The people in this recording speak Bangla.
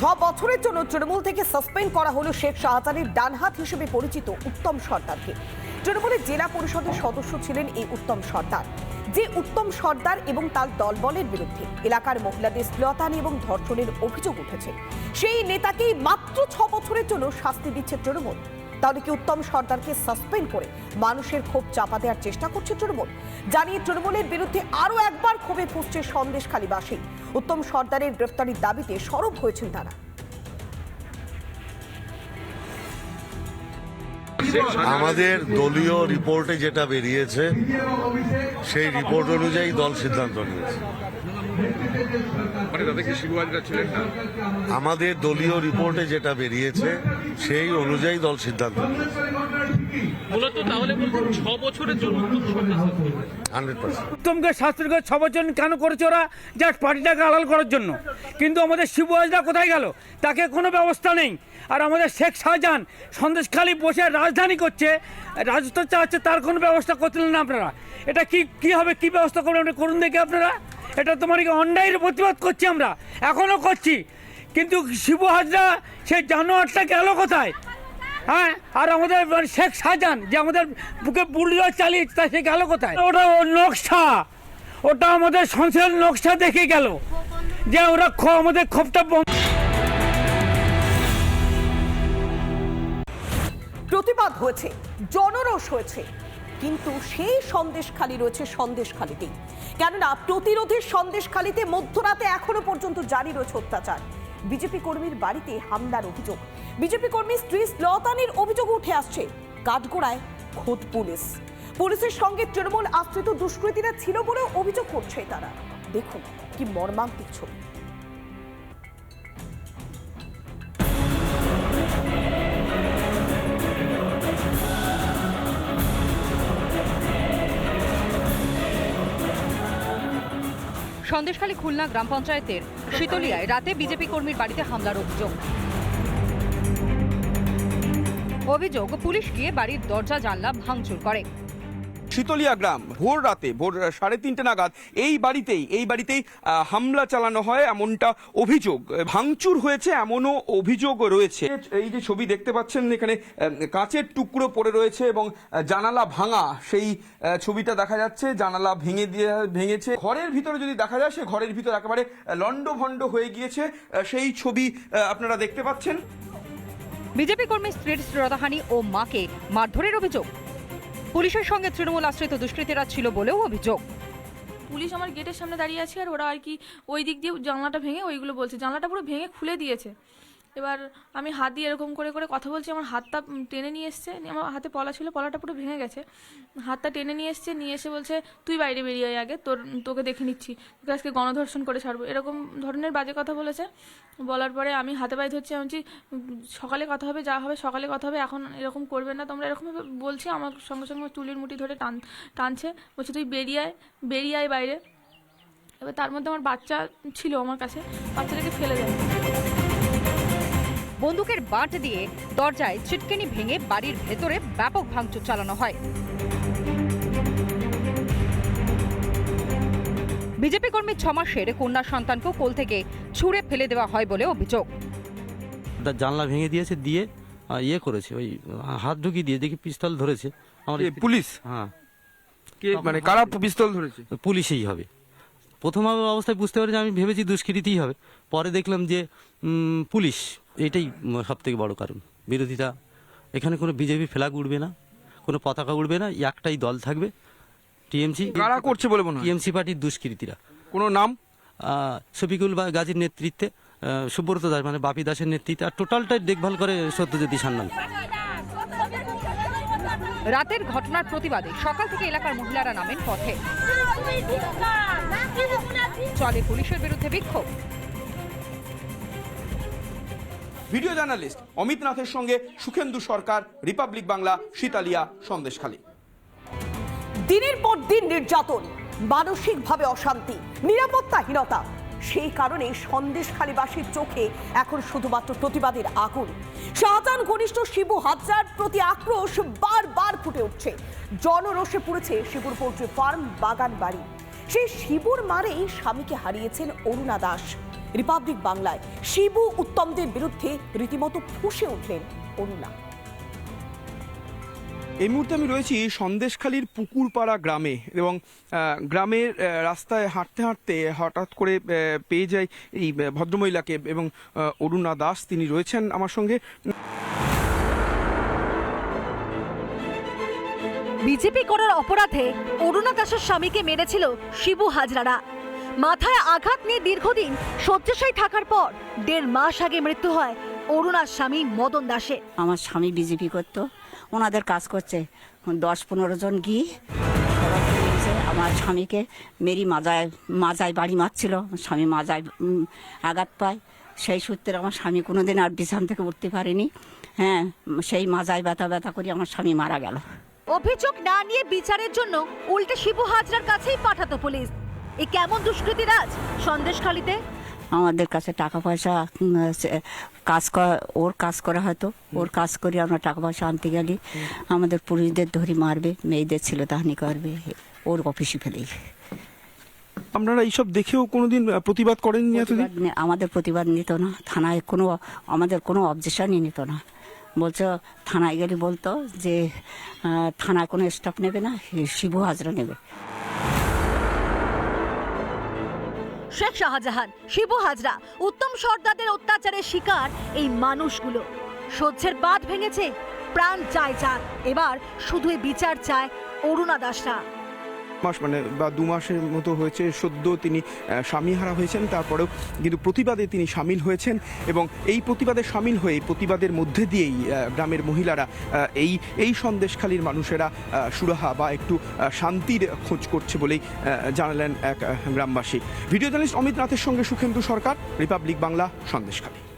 ছ বছরের জন্য তৃণমূল থেকে সাসপেন্ড করা হলো শেখ শাহজাহানের ডানহাত হিসেবে পরিচিত উত্তম সর্দারকে। তৃণমূলের জেলা পরিষদের সদস্য ছিলেন এই উত্তম সর্দার। যে উত্তম সর্দার এবং তার দলবলের বিরুদ্ধে এলাকার মহিলাদের শ্লীলতানি এবং ধর্ষণের অভিযোগ উঠেছে। সেই নেতাকেই মাত্র ছ বছরের জন্য শাস্তি দিচ্ছে তৃণমূল। তাহলে কি উত্তম সর্দারকে সাসপেন্ড করে মানুষের ক্ষোভ চাপা দেওয়ার চেষ্টা করছে তৃণমূল? জানিয়ে তৃণমূলের বিরুদ্ধে আরও একবার ক্ষোভে ফুসছে সন্দেশখালীবাসী। উত্তম সর্দারের গ্রেফতারির দাবিতে সরব হয়েছেন তারা। আমাদের দলীয় রিপোর্টে যেটা বেরিয়েছে, সেই রিপোর্ট অনুযায়ী দল সিদ্ধান্ত নিয়েছে। মানে আমাদের দলীয় রিপোর্টে যেটা বেরিয়েছে সেই অনুযায়ী দল সিদ্ধান্ত মূলত তাহলে ছ বছরের জন্য উত্তমকে শাস্ত্রী করে ছ বছর কেন করেছে ওরা? জাস্ট পার্টিটাকে আড়াল করার জন্য। কিন্তু আমাদের শিবুয়াজদা কোথায় গেল? তাকে কোনো ব্যবস্থা নেই। আর আমাদের শেখ শাহজাহান সন্দেশখালী বসে রাজধানী করছে রাজত্ব চাচ্ছে তার কোনো ব্যবস্থা করছিলেন না আপনারা। এটা কি কি হবে কি ব্যবস্থা করবেন? করুন দেখি আপনারা। এটা তোমার অন্যায়ের প্রতিবাদ করছি আমরা এখনও করছি। কিন্তু শিবু হাজরা সেই জানোয়ারটা গেল কোথায়? হ্যাঁ? আর আমাদের মানে শেখ শাহজাহান, যে আমাদের বুকে বুলডোজার চালিয়েছে তা সে গেল কোথায়? ওটা নকশা। ওটা আমাদের সংসারের নকশা দেখে গেল। যে ওরা আমাদের ক্ষোভটা বন্ধ। প্রতিবাদ হয়েছে, জনরোষ হয়েছে। কিন্তু সেই সন্দেশখালি রয়েছে সন্দেশখালিতেই। কেননা প্রতিরোধের সন্দেশখালিতে মধ্যরাতে এখনও পর্যন্ত জারি রয়েছে অত্যাচার। বিজেপি কর্মীর বাড়িতে হামলার অভিযোগ। বিজেপি কর্মী স্ত্রী স্লতানির অভিযোগ উঠে আসছে। কাঠগোড়ায় খোদ পুলিশ। পুলিশের সঙ্গে তৃণমূল আশ্রিত দুষ্কৃতীরা ছিল বলেও অভিযোগ করছে তারা। দেখুন কি মর্মান্তিক ছবি। সন্দেশখালী খুলনা গ্রাম পঞ্চায়েতের শীতলিয়ায় রাতে বিজেপি কর্মীর বাড়িতে হামলার অভিযোগ। অভিযোগ, পুলিশ গিয়ে বাড়ির দরজা জানলা ভাঙচুর করে। শীতলিয়া গ্রাম, ভোর রাতে, ভোর সাড়ে তিনটে নাগাদ এই বাড়িতেই এই বাড়িতেই হামলা চালানো হয় এমনটা অভিযোগ। ভাঙচুর হয়েছে এমনও অভিযোগ রয়েছে। এই যে ছবি দেখতে পাচ্ছেন, এখানে কাঁচের টুকরো পড়ে রয়েছে এবং জানালা ভাঙা, সেই ছবিটা দেখা যাচ্ছে, জানালা ভেঙে দিয়ে, ভেঙেছে। ঘরের ভিতরে যদি দেখা যায়, সে ঘরের ভিতরে একেবারে লন্ড ভন্ড হয়ে গিয়েছে। সেই ছবি আপনারা দেখতে পাচ্ছেন। বিজেপি কর্মী স্ত্রীর শ্লীলতাহানি ও মাকে মারধরের অভিযোগ। পুলিশের সঙ্গে তৃণমূল আশ্রিত দুষ্কৃতীরা ছিল বলেও অভিযোগ। পুলিশ আমার গেটের সামনে দাঁড়িয়ে আছে আর ওরা আর কি ওই দিক দিয়ে জানলাটা ভেঙে ওইগুলো বলছে। জানলাটা পুরো ভেঙে খুলে দিয়েছে। এবার আমি হাত দিয়ে এরকম করে করে কথা বলছি, আমার হাতটা টেনে নিয়ে এসছে আমার হাতে পলা ছিল, পলাটা পুরো ভেঙে গেছে। হাতটা টেনে নিয়ে এসছে, নিয়ে এসে বলছে, তুই বাইরে বেরিয়ে আয় আগে, তোর, তোকে দেখে নিচ্ছি, তোকে আজকে গণধর্ষণ করে ছাড়বো। এরকম ধরনের বাজে কথা বলেছে। বলার পরে আমি হাতে পায়ে ধরছি, আমি সকালে কথা হবে, যা হবে, সকালে কথা হবে, এখন এরকম করবে না, তোমরা এরকমভাবে বলছি, আমার সঙ্গে সঙ্গে চুলের মুঠি ধরে টান, টানছে, বলছে, তুই বেরিয়ে আয় বেরিয়ে আয় বাইরে। এবার তার মধ্যে আমার বাচ্চা ছিল আমার কাছে, বাচ্চাটাকে ফেলে দেয়। বন্দুকের বাঁট দিয়ে দরজায় ছিটকেনি ভেঙে বাড়ির ভেতরে ব্যাপক ভাঙচুর চালানো হয়। বিজেপি কর্মী ছ মাসের কন্যা সন্তানকেও কোল থেকে ছুঁড়ে ফেলে দেওয়া হয় বলে অভিযোগ। জানলা ভেঙে দিয়েছে দিয়ে ইয়ে করেছে ওই হাত ঢুকিয়ে দিয়ে দেখি পিস্তল ধরেছে। আমার পুলিশ? হ্যাঁ। কে মানে কারা পিস্তল ধরেছে? পুলিশেই হবে। প্রথম অবস্থায় বুঝতে পারি যে আমি ভেবেছি দুষ্কৃতিই হবে। পরে দেখলাম যে পুলিশ এটাই সব থেকে বড় কারণ। বিরোধিতা এখানে কোনো বিজেপি ফ্ল্যাগ উঠবে না কোনো পতাকা উঠবে না একটাই দল থাকবে টিএমসি। কারা করছে বলে মনে টিএমসি পার্টির দুষ্কৃতীরা। কোনো নাম? শফিকুল বা গাজীর নেতৃত্বে সুব্রত দাস মানে বাপি দাসের নেতৃত্বে আর টোটালটাই দেখভাল করে সত্যজ্যোতি সান্যাল। রাতের ঘটনার প্রতিবাদে সকাল থেকে এলাকার মহিলারা নামেন পথে। চলে পুলিশের বিরুদ্ধে বিক্ষোভ। ভিডিও জার্নালিস্ট অমিত নাথের সঙ্গে সুখেন্দু সরকার রিপাবলিক বাংলা শীতালিয়া সন্দেশখালী। দিনের পর দিন নির্যাতন মানসিকভাবে অশান্তি নিরাপত্তাহীনতা। সেই কারণে সন্দেশখালীবাসীর চোখে এখন শুধুমাত্র প্রতিবাদের আগুন। শাহজাহান ঘনিষ্ঠ শিবু হাজার প্রতি আক্রোশ বারবার ফুটে উঠছে। জনরোষে পুড়েছে শিবুর পোল্ট্রি ফার্ম বাগান বাড়ি সেই শিবুর মারেই স্বামীকে হারিয়েছেন অরুণা দাস। রিপাবলিক বাংলায় শিবু উত্তমদের বিরুদ্ধে রীতিমতো ফুঁসে উঠলেন অরুণা। এই মুহূর্তে আমি রয়েছি সন্দেশখালীর পুকুরপাড়া গ্রামে এবং গ্রামের রাস্তায় হাঁটতে হাঁটতে হঠাৎ করে পেয়ে যাই এই ভদ্রমহিলাকে এবং অরুণা দাস। তিনি রয়েছেন আমার সঙ্গে। বিজেপি করার অপরাধে অরুণা দাসের স্বামীকে মেরেছিল শিবু হাজরারা। মাথায় আঘাত নিয়ে দীর্ঘদিন শয্যাশায়ী থাকার পর দেড় মাস আগে মৃত্যু হয় অরুণার স্বামী মদন দাসে আমার স্বামী বিজেপি করত, ওনাদের কাজ করছে। দশ পনেরো জন গিয়ে। আমার স্বামীকে মেরি মাজায় মাজায় বাড়ি মারছিল। স্বামী মাজায় আঘাত পায়। সেই সূত্রে আমার স্বামী কোনোদিন আর বিছান থেকে উঠতে পারেনি। হ্যাঁ সেই মাজায় ব্যথা ব্যথা করে আমার স্বামী মারা গেল। অভিযোগ না নিয়ে বিচারের জন্য উল্টে শিবু হাজরার কাছেই পাঠাতো পুলিশ। এ কেমন দুষ্কৃতী রাজ? সন্দেশখালীতে আমাদের কাছে টাকা পয়সা কাজ করা ওর কাজ করা হয়তো ওর কাজ করে আমরা টাকা পয়সা আনতে গেলে। আমাদের পুরুষদের ধরি মারবে মেয়েদের ছিল তাহানি করবে ওর অফিসে ফেলেই আপনারা এইসব দেখেও কোনোদিন প্রতিবাদ করেননি আমাদের প্রতিবাদ নিত না। থানায় কোনো আমাদের কোনো অবজেকশনই নিত না। বলছো, থানায় গেলে বলতো যে থানায় কোনো স্টাফ নেবে না, শিবু হাজরা নেবে। শেখ শাহজাহান, শিবু হাজরা, উত্তম সর্দারদের অত্যাচারের শিকার এই মানুষগুলো। সহ্যের বাঁধ ভেঙেছে, প্রাণ চায় যার এবার শুধুই বিচার চায় অরুণা দাসরা। মাস মানে বা দু মাসের মতো হয়েছে সদ্য তিনি আহ, স্বামীহারা হয়েছেন তারপরেও কিন্তু প্রতিবাদে তিনি সামিল হয়েছেন এবং এই প্রতিবাদে সামিল হয়ে প্রতিবাদের মধ্যে দিয়েই গ্রামের মহিলারা এই এই সন্দেশখালীর মানুষেরা সুরাহা বা একটু শান্তির খোঁজ করছে বলেই জানালেন এক গ্রামবাসী। ভিডিও জার্নালিস্ট অমিত নাথের সঙ্গে সুখেন্দু সরকার রিপাবলিক বাংলা সন্দেশখালী।